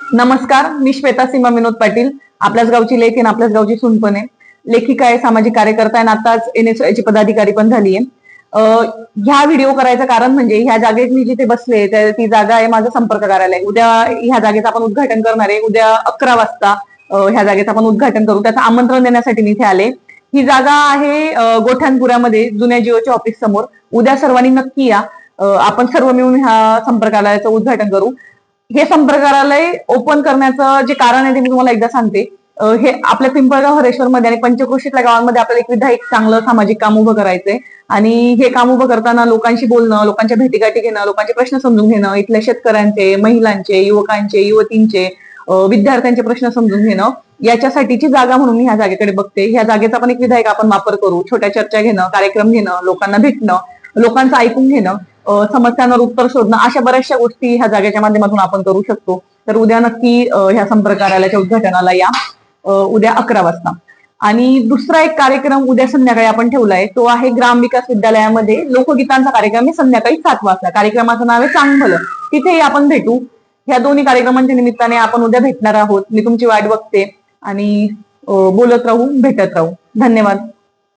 नमस्कार मी श्वेता सीमा विनोद पाटील. आपल्याच गावची लेख आहे आपल्याच गावची सुनपण आहे. लेखिका आहे सामाजिक कार्यकर्ता आहे आताच एन एस ची पदाधिकारी पण झाली आहे. ह्या व्हिडिओ करायचं कारण म्हणजे ह्या जागेत मी जिथे बसले ती जागा आहे माझं संपर्क कार्यालय. उद्या ह्या जागेचं आपण उद्घाटन करणार आहे. उद्या अकरा वाजता ह्या जागेचं आपण उद्घाटन करू. त्याचं आमंत्रण देण्यासाठी मी इथे आले ही जागा आहे अं, जुन्या जिओच्या ऑफिस समोर. उद्या सर्वांनी नक्की या. आपण सर्व मिळून ह्या संपर्कालयाचं उद्घाटन करू. हे संपर्कालय ओपन करण्याचं जे कारण आहे ते मी तुम्हाला एकदा सांगते. हे आपल्या पिंपळगाव हरेश्वरमध्ये आणि पंचक्रोशीतल्या गावांमध्ये आपल्याला एकविधा एक चांगलं सामाजिक काम उभं करायचंय. आणि हे काम उभं करताना लोकांशी बोलणं लोकांच्या भेटीगाठी घेणं लोकांचे प्रश्न समजून घेणं इथल्या शेतकऱ्यांचे महिलांचे युवकांचे युवतींचे विद्यार्थ्यांचे प्रश्न समजून घेणं याच्यासाठीची जागा म्हणून मी ह्या जागेकडे बघते. ह्या जागेचा पण एक विधायक आपण वापर करू छोट्या चर्चा घेणं कार्यक्रम घेणं लोकांना भेटणं लोकांचं ऐकून घेणं. समस्यांवर उत्तर शोधणं अशा बऱ्याचशा गोष्टी ह्या जागेच्या माध्यमातून आपण करू शकतो. तर उद्या नक्की ह्या संपर्क कार्यालयाच्या उद्घाटनाला या उद्या अकरा वाजता. आणि दुसरा एक कार्यक्रम उद्या संध्याकाळी आपण ठेवलाय तो आहे ग्राम विकास विद्यालयामध्ये लोकगीतांचा कार्यक्रम. आहे संध्याकाळी सात वाजता. कार्यक्रमाचं नाव आहे चांगलं तिथेही आपण भेटू. ह्या दोन्ही कार्यक्रमांच्या निमित्ताने आपण उद्या भेटणार आहोत. मी तुमची वाट बघते आणि बोलत राहू भेटत राहू. धन्यवाद.